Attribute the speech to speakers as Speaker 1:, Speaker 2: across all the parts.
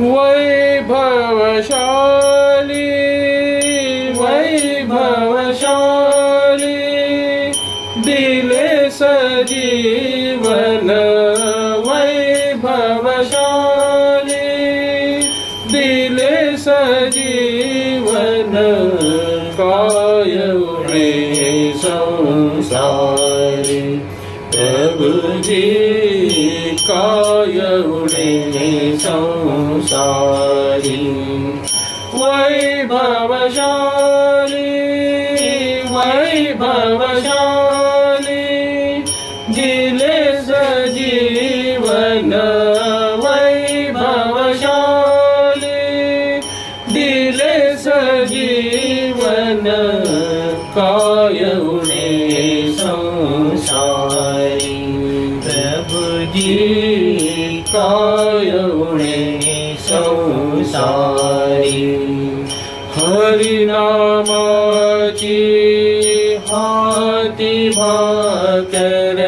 Speaker 1: वैभवशाली वैभवशाली दिले सजीवन वैभवशाली दिले सजीवन काय संसारी प्रभुजी संसारी वैभवशाली हरिनामाची हाती भाकर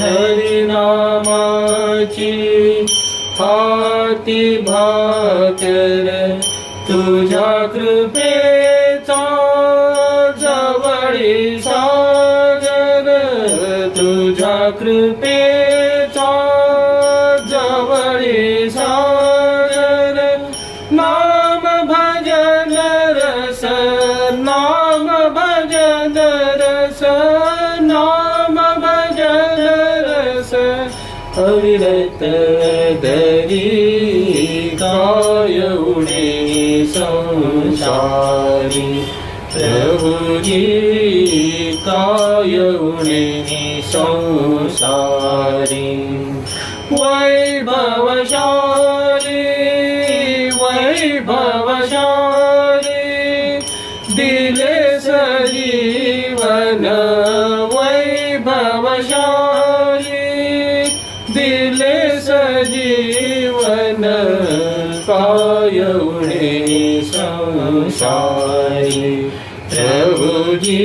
Speaker 1: हरिनामाची हाती भाकर तुझ्या अविरत दरी काय उणे संसारी प्रभुजी काय उणे संसारी वैभवशाली वैभवशाली दिले सजीवन वैभवशाली काय उणे संसारी प्रभुजी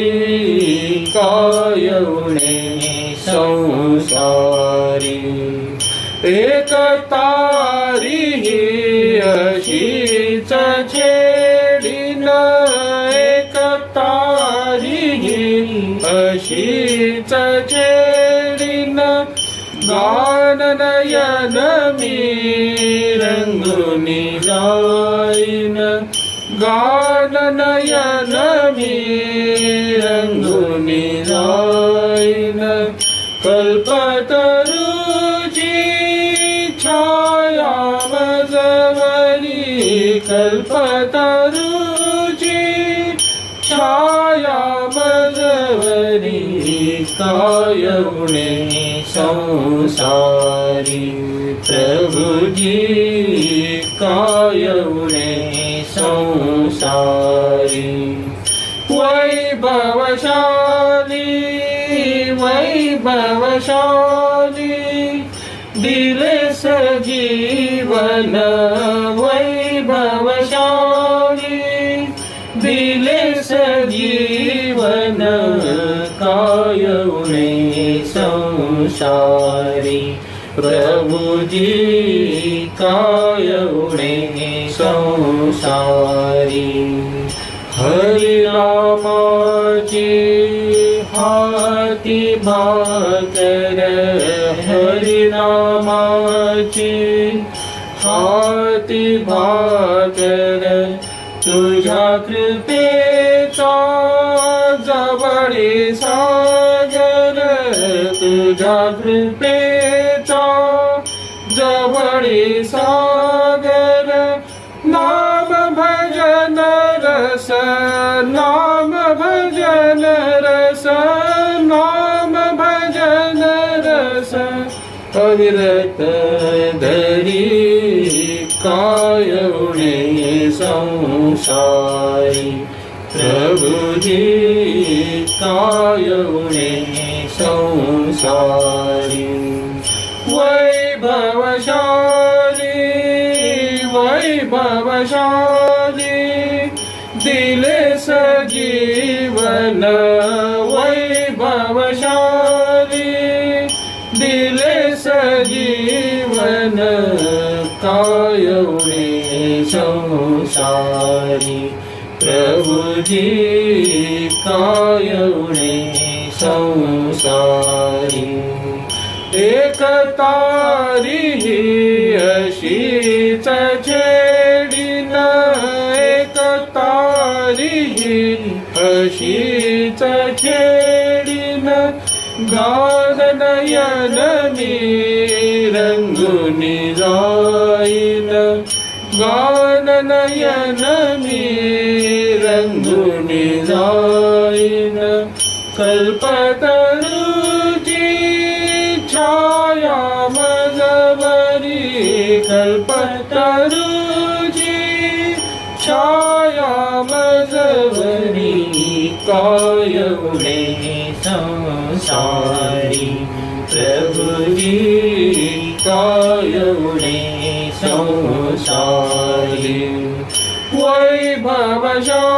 Speaker 1: गान नयन मी रंगुनी जाईन गान नयन मी रंगुनी जाईन कल्पतरुची छाया मजवरी कल्पतरुची छाया मजवरी काय गुणे संसारी प्रभुजी कायणे संसारी? वैभवशाली वैभवशाली दिले सजीवन वैभवशाली दिले सजीवन काय उणे संसारी प्रभुजी काय उणे संसारी हरिनामाची हाती भाकर हरिनामाची हाती भाकर तुझ्या नाम भजन रस नाम भजन रस अविरत धरी काय उणे संसारी प्रभुजी काय उणे संसारी वैभवशाली वैभवशाली वैभवशाली दिले सजीवन काय
Speaker 2: काय उणे संसारी प्रभुजी काय उणे संसारी एक तारी गान नयन मी रंगुनी जाईन गान नयन मी रंगुनी जाईन कल्पतरुची छाया मजबरी कल्पतरुची छाया मजबरी कायवणे संसारी प्रभुजी कायवणे संसारी वैभवशाली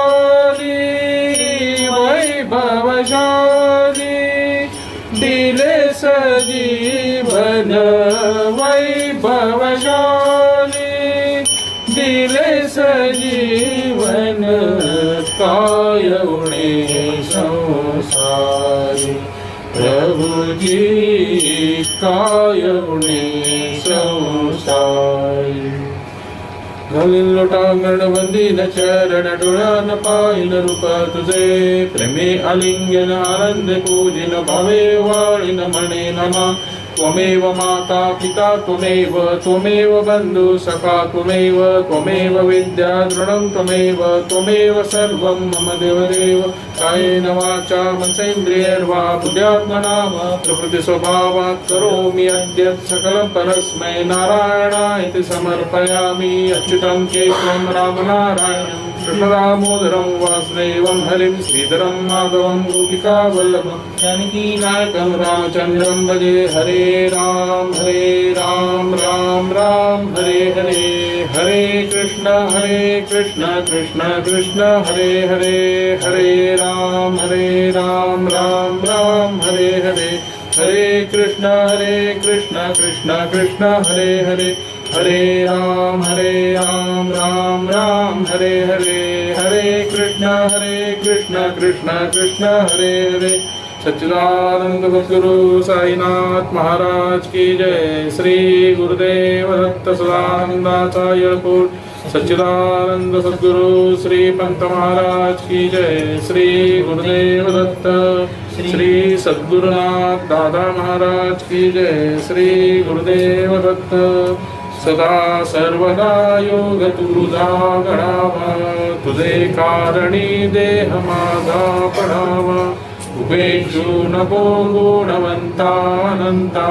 Speaker 2: प्रभुजी कायवणे संसारी घालीन लोटांगण बंदीन चरण डोळ्यान पाहिन रूप तुझे प्रेमे आलिंगन आनंद पूजिन भावे वाळीन म्हणे नमा त्वमेव माता पिता त्वमेव त्वमेव बन्धु सखा त्वमेव त्वमेव विद्या दृढं त्वमेव त्वमेव सर्वं मम देवदेव। कायेन वाचा मनसेन्द्रियैर्वा बुद्ध्यात्मनाम प्रकृतिस्वभावात् करोमि अद्य सकलं परस्मै नारायणाय समर्पयामि। अच्युतं केशवं रामनारायणम्। कृष्णदामोदरं वासुदेवं हरिं श्रीधरं माधवं गोपिकावल्लभं जानकीनायकं रामचन्द्रं भजे हरे राम हरे राम राम राम हरे हरे हरे कृष्ण हरे कृष्ण कृष्ण कृष्ण हरे हरे हरे राम हरे राम राम राम हरे हरे हरे कृष्ण हरे कृष्ण कृष्ण कृष्ण हरे हरे हरे राम हरे राम राम राम हरे हरे हरे कृष्ण हरे कृष्ण कृष्ण कृष्ण हरे हरे। सच्चिदानंद सद्गुरु साईनाथ महाराज की जय। श्री गुरुदेव दत्त सदानंदाचार्य कुल सच्चिदानंद सद्गुरु श्री पंत महाराज की जय। श्री गुरुदेव दत्त। श्री सद्गुरुनाथ दादा महाराज की जय। श्री गुरुदेव दत्त। सदा सर्वदा योग तुझा घडावा तुझे कारणी देह माझा पडावा. उपेक्षु नको गुणवंतानंता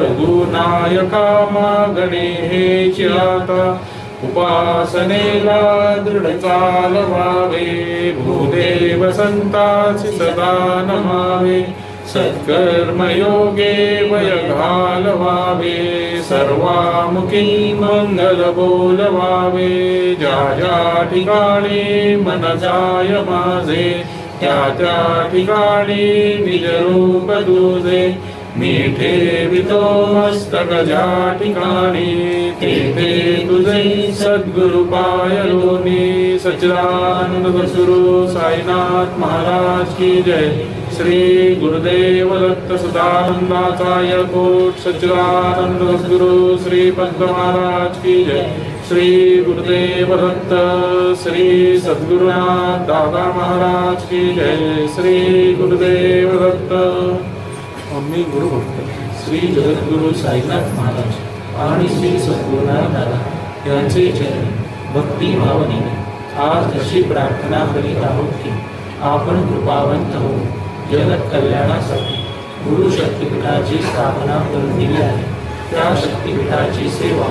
Speaker 2: रघुनायका मागणे हेची चिराता उपासनेला दृढ चालवावे भूदेव संताची सदा नमावे. सत्कर्मयोगे वय घालवावे सर्वामुखी मंगल बोलवावे ज्या ज्या ठिकाणी मन जाय माझे त्या त्या ठिकाणी निजरूप रूप मीठे मी ठेवितो मस्तक ज्या ठिकाणी तेथे तुझे सद्गुरु पायलोनी सच्चिदानंद सद्गुरु साईनाथ महाराज की जय। श्री गुरुदेव दत्त सदानंदाचार्य कोट सच्चिदानंद सद्गुरु श्री पंत महाराज की जय. श्री गुरुदेव दत्त श्री सद्गुरुनाथ दादा महाराज की जय. श्री गुरुदेव दत्त. आम्ही गुरु भक्त
Speaker 3: श्री जगद्गुरु साईनाथ महाराज आणि श्री सद्गुरुनाथ दादा यांचे जय भक्ती भावनेने आज अशी प्रार्थना करीत आहोत की आपण कृपावंत हो जगत कल्याणासाठी गुरु शक्तिपीठाची स्थापना करून दिली आहे. त्या शक्तिपीठाची सेवा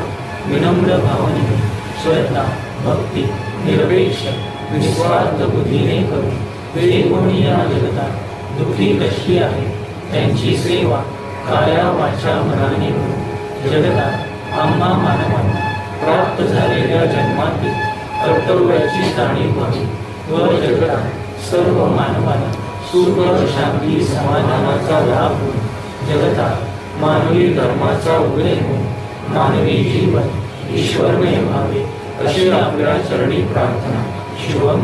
Speaker 3: विनम्र भावनेने श्रद्धा भक्ती निरपेक्ष निस्वार्थ बुद्धीने करून जे कोणी या जगतात दुःखी कशी आहे त्यांची सेवा काया वाचा मनाने करून जगतात आम्हा मानवांना प्राप्त झालेल्या जन्मातील कर्तव्याची जाणीव व्हावी. व जगतात सर्व मानवांना सुख शांती समाधानाचा लाभ होईल. जगतात मानवी धर्माचा उदय होऊन मानवी जीवन ईश्वरमय व्हावे अशी आपल्या चरणी प्रार्थना शिवम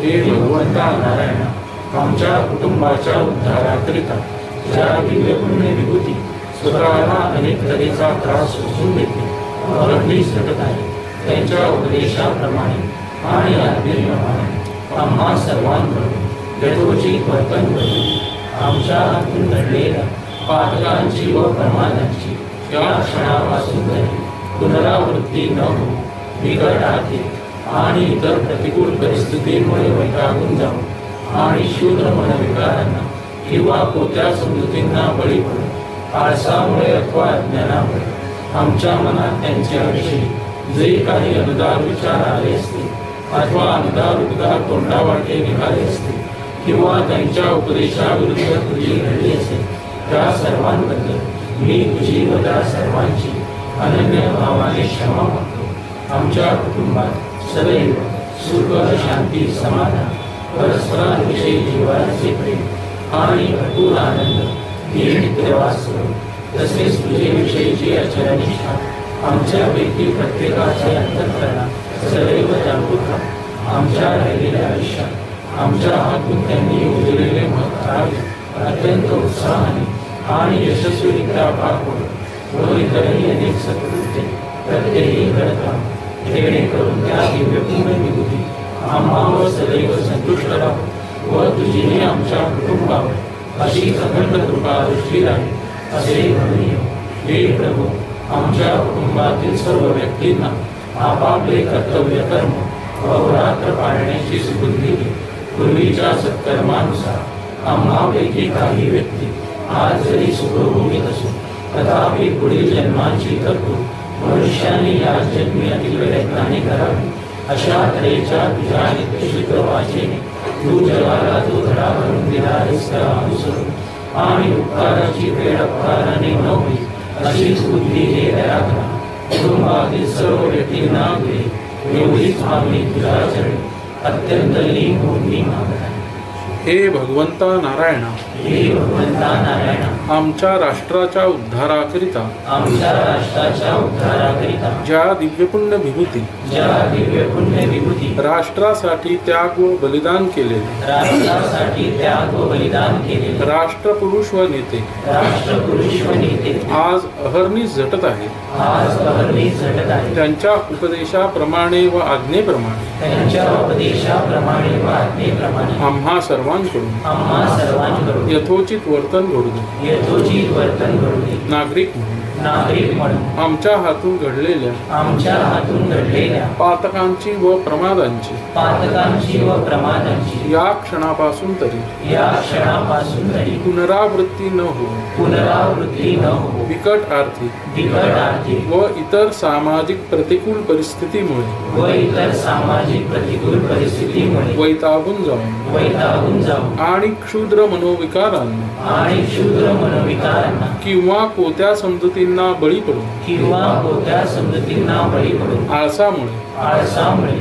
Speaker 2: हे भगवंता
Speaker 3: नारायण आमच्या कुटुंबाच्या उद्धाराकरिता ज्या दिव्यपुण्य विभूती स्वतःला अनेक तऱ्हेचा त्रास सोसून देते. अरणी सतत आहे. त्यांच्या उपदेशाप्रमाणे आणि आज्ञेप्रमाणे आम्हा सर्वांकडून यथोचित वर्तन करून आमच्या हातून घडलेल्या पातकांची व प्रमाणांची या क्षणापासून तरी पुनरावृत्ती न हो बिकट आर्थिक आणि इतर प्रतिकूल परिस्थितीमुळे वैतागून जाऊ. आणि शूद्र मनविकारांना किंवा कोत्या समजुतींना बळी पडू. आळसामुळे अथवा अज्ञानामुळे आमच्या मनात त्यांच्याविषयी जे काही अनुदार विचार आले असते अथवा अनुदार उद्गार तोंडावाटे निघाले असतील किंवा त्यांच्या उपदेशाविरुद्ध तुझी घडली असेल त्या सर्वांबद्दल मी तुझी व त्या सर्वांची अनन्य भावाने क्षमा मागतो. आमच्या कुटुंबात सदैव सुख शांती समाधान परस्परांविषयी जीवाचे प्रेम आणि भरपूर आनंद हे नित्यवास तसेच तुझे विषयीची अचरनिष्ठा आमच्यापैकी प्रत्येकाचे अंतःकरणात सदैव जागृत आमच्या राहिलेल्या आयुष्यात आमच्या हातून त्यांनी उजळलेले मत कार्य अत्यंत उत्साहाने आणि यशस्वीरित्या पार पडू व इतरही अनेक सत्कृत्य प्रत्येकी घडता राहू जेणेकरून त्या दिव्यपूर्ण विभूती आम्हावर सदैव संतुष्ट राहू व तुझीही आमच्या कुटुंबावर अशी अखंड कृपा दृष्टी राहील असे म्हणूया. हे प्रभू आमच्या कुटुंबातील सर्व व्यक्तींना आपापले कर्तव्य कर्म व रात्र पाळण्याची सुबुद्धी दे. पूर्वीच्या सत्कर्मानुसार आम्हापैकी काही व्यक्ती आज जरी सुखभूमीत असो तथापि पुढील जन्माची तरतूद मनुष्याने या जन्मी अति प्रयत्नाने करावी. अशा तऱ्हेच्या तुझ्या नित्यशुद्ध वाचेने तू जगाला तो धडा भरून दिला आहेस त्या अनुसरून आणि उपकाराची वेळ अपकाराने न होईल अशीच बुद्धी हे दया करा कुटुंबातील सर्व व्यक्तींना एवढीच मागणी तुझ्या चढली अत्यंत लीन होऊन मी मागत आहे
Speaker 2: हे भगवंता नारायणा
Speaker 3: हे भगवंता नारायण
Speaker 2: आमच्या राष्ट्राच्या उद्धाराकरिता
Speaker 3: आमच्या राष्ट्राच्या उद्धाराकरिता
Speaker 2: ज्या दिव्यपुण्य विभूती
Speaker 3: ज्या दिव्य पुण्य विभूती
Speaker 2: राष्ट्रासाठी त्याग व बलिदान केले.
Speaker 3: राष्ट्रासाठी त्याग व बलिदान केलेले
Speaker 2: राष्ट्रपुरुष व नेते
Speaker 3: राष्ट्रपुरुष व नेते
Speaker 2: आज अहर्निश झटत आहेत
Speaker 3: आज झटत आहे.
Speaker 2: त्यांच्या उपदेशाप्रमाणे व आज्ञेप्रमाणे
Speaker 3: त्यांच्या उपदेशाप्रमाणे व आज्ञेप्रमाणे
Speaker 2: आम्हा सर्वांकडून
Speaker 3: आम्हा सर्वांकडून
Speaker 2: यथोचित वर्तन घडू दे नागरिक म्हणून.
Speaker 3: नागरिक म्हणून.
Speaker 2: आमच्या हातून घडलेल्या
Speaker 3: आमच्या हातून घडलेल्या
Speaker 2: पातकांची व प्रमादांची.
Speaker 3: पातकांची व प्रमादांची.
Speaker 2: या क्षणापासून तरी.
Speaker 3: या क्षणापासून तरी.
Speaker 2: पुनरावृत्ती न हो
Speaker 3: पुनरावृत्ती न हो
Speaker 2: बिकट आर्थिक.
Speaker 3: बिकट आर्थिक.
Speaker 2: व इतर सामाजिक प्रतिकूल परिस्थितीमुळे.
Speaker 3: व इतर सामाजिक प्रतिकूल परिस्थितीमुळे.
Speaker 2: वैतागून जाऊन.
Speaker 3: वैतागून जाऊ
Speaker 2: आणि क्षुद्र मनोविकारांना.
Speaker 3: आणि क्षुद्र मनोविकारांना.
Speaker 2: किंवा कोत्या समजुतींना बळी पडून
Speaker 3: किंवा कोणत्या समजुतींना बळी पडून
Speaker 2: आळसामुळे.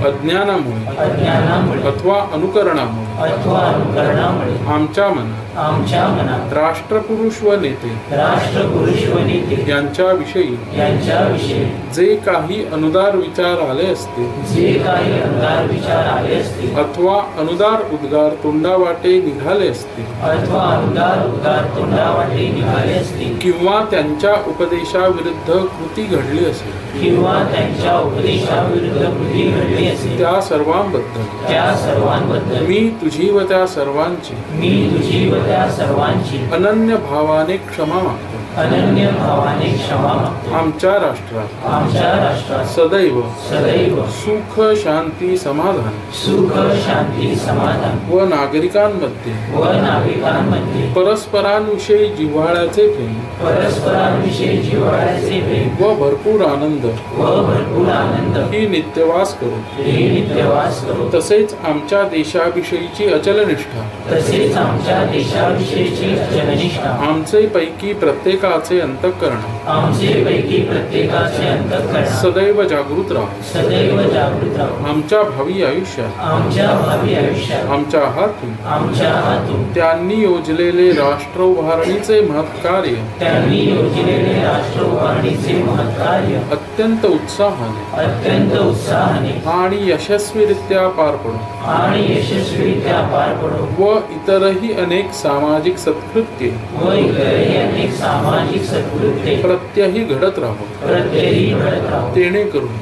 Speaker 2: अज्ञानामुळे. अथवा अनुकरणामुळे. आमच्या मनात.
Speaker 3: आमच्या मनात.
Speaker 2: राष्ट्रपुरुष व नेते
Speaker 3: राष्ट्रपुरुष व नेते
Speaker 2: यांच्याविषयी.
Speaker 3: यांच्याविषयी.
Speaker 2: जे काही अनुदार विचार आले असते.
Speaker 3: जे काही अंधार विचार आले असतील
Speaker 2: अथवा अनुदार उद्गार तोंडावाटे निघाले असतील
Speaker 3: अथवा अंधार उदार तोंडावाटे निघाले असतील
Speaker 2: किंवा त्यांच्या उपदेशाविरुद्ध कृती घडली असेल.
Speaker 3: किंवा त्यांच्या उपदेशाविरुद्ध कृती घडली असेल.
Speaker 2: त्या सर्वांबद्दल.
Speaker 3: त्या सर्वांबद्दल.
Speaker 2: मी तुझी व त्या सर्वांची.
Speaker 3: मी तुझी व त्या सर्वांची.
Speaker 2: अनन्य भावाने क्षमा मागतो.
Speaker 3: अनन्य भावाने क्षमा मागतो.
Speaker 2: आमच्या राष्ट्रात
Speaker 3: आमच्या राष्ट्रात
Speaker 2: सदैव
Speaker 3: सदैव
Speaker 2: सुख शांती समाधान
Speaker 3: सुख शांती समाधान
Speaker 2: व नागरिकांमध्ये
Speaker 3: व नागरिकांमध्ये
Speaker 2: परस्परांविषयी जिव्हाळ्याचे प्रेम
Speaker 3: परस्परांविषयी जिव्हाळ्याचे प्रेम
Speaker 2: व भरपूर आनंद
Speaker 3: व भरपूर आनंद
Speaker 2: ही नित्यवास करू.
Speaker 3: हे नित्यवास करू.
Speaker 2: तसेच आमच्या देशाविषयीची अचल निष्ठा
Speaker 3: तसेच आमच्या देशाविषयीची जननिष्ठा
Speaker 2: आमचे पैकी प्रत्येक प्रत्येकाचे अंतःकरण.
Speaker 3: आमचे पैकी प्रत्येकाचे अंतःकरण.
Speaker 2: सदैव जागृत राहो.
Speaker 3: सदैव जागृत राहू.
Speaker 2: आमच्या भावी आयुष्यात.
Speaker 3: आमच्या भावी आयुष्यात.
Speaker 2: आमच्या हातून.
Speaker 3: आमच्या हातून.
Speaker 2: त्यांनी योजलेले राष्ट्र उभारणीचे महत्कार्य
Speaker 3: त्यांनी योजलेले राष्ट्र उभारणीचे महत्कार्य
Speaker 2: अत्यंत उत्साहाने.
Speaker 3: अत्यंत उत्साहाने.
Speaker 2: आणि यशस्वीरित्या पार पडो.
Speaker 3: आणि यशस्वीरित्या पार पडो.
Speaker 2: व इतरही अनेक सामाजिक सत्कृत्ये.
Speaker 3: व इतरही अनेक सामाजिक
Speaker 2: प्रत्यही घडत राहो.
Speaker 3: प्रत्यही घडत राहू.
Speaker 2: तेणे करून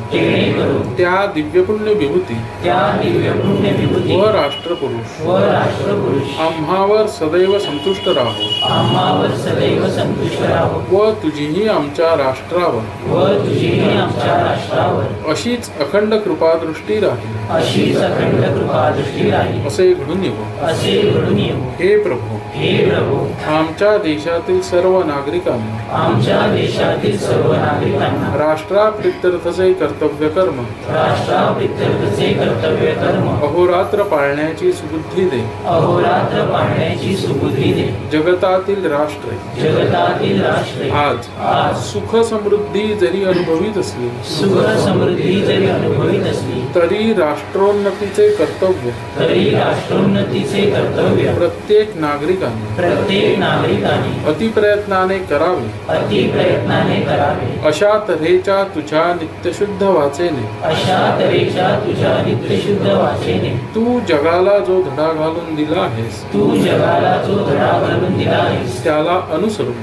Speaker 2: त्या दिव्यपुण्य विभूती.
Speaker 3: त्या दिव्य पुण्य विभूती.
Speaker 2: व राष्ट्रपुरुष.
Speaker 3: व राष्ट्रपुरुष.
Speaker 2: आम्हावर सदैव संतुष्ट राहो.
Speaker 3: आम्हावर सदैव संतुष्ट राहो.
Speaker 2: व तुझीही आमच्या राष्ट्रावर.
Speaker 3: व तुझीही आमच्या राष्ट्रावर.
Speaker 2: अशीच अखंड कृपादृष्टी राहील.
Speaker 3: अशीच अखंड कृपा दृष्टी राहील.
Speaker 2: असे घडून येवो.
Speaker 3: असे घडून येऊ
Speaker 2: हे प्रभू
Speaker 3: हे प्रभू.
Speaker 2: आमच्या देशातील सर्व नागरिकांना
Speaker 3: आमच्या देशातील सर्व नागरिकांना.
Speaker 2: राष्ट्राप्रित्यर्थचे कर्तव्य कर्म
Speaker 3: राष्ट्राप्रित्यर्थचे कर्तव्य कर्म.
Speaker 2: अहोरात्र पाळण्याची सुबुद्धी दे.
Speaker 3: अहोरात्र पाळण्याची सुबुद्धी दे.
Speaker 2: जगतातील राष्ट्रे.
Speaker 3: जगतातील राष्ट्रे.
Speaker 2: आज. सुख समृद्धी जरी अनुभवीत असली
Speaker 3: सुख समृद्धी जरी अनुभवित असली
Speaker 2: तरी राष्ट्रोन्नतीचे कर्तव्य.
Speaker 3: तरी राष्ट्रोन्नतीचे कर्तव्य.
Speaker 2: प्रत्येक नागरिकाने.
Speaker 3: प्रत्येक नागरिकाने.
Speaker 2: अतिप्रयत्नाने करावे.
Speaker 3: अति प्रयत्नाने करावे.
Speaker 2: अशा तऱ्हेच्या तुझ्या नित्यशुद्ध वाचेने.
Speaker 3: अशा तऱ्हेच्या तुझ्या नित्यशुद्ध वाचेने.
Speaker 2: तू जगाला जो धडा घालून दिला आहेस.
Speaker 3: तू जगाला जो धडा घालून दिला
Speaker 2: त्याला अनुसरून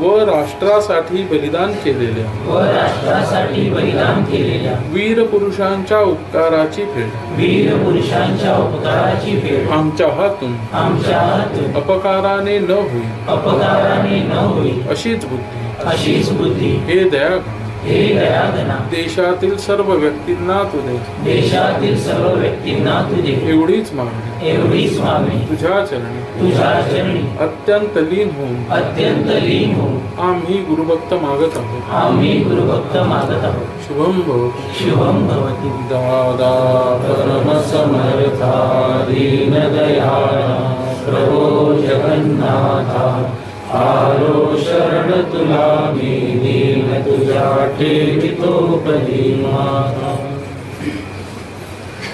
Speaker 2: व राष्ट्रासाठी बलिदान केलेल्या वीर पुरुषांच्या उपकाराची फेड. आमच्या हातून अपकाराने न होईल अशीच बुद्धी.
Speaker 3: अशीच बुद्धी.
Speaker 2: हे दया देशातील सर्व व्यक्तींना तू दे.
Speaker 3: देशातील सर्व व्यक्तींना तुझे
Speaker 2: एवढीच मागणी.
Speaker 3: एवढीच मागणी.
Speaker 2: तुझ्या चरणी.
Speaker 3: तुझ्या चरणी.
Speaker 2: अत्यंत लीन होऊन.
Speaker 3: अत्यंत लीन होऊन.
Speaker 2: आम्ही गुरुभक्त मागत आहोत.
Speaker 3: आम्ही गुरुभक्त मागत आहोत.
Speaker 2: शुभम भव
Speaker 3: शुभम भवतु.
Speaker 2: दादा
Speaker 3: परमसमर्था दीनदयाळा प्रभो जगन्नाथा. आरो शरण तुला मी तुझ्या ठेवितो पदी माझा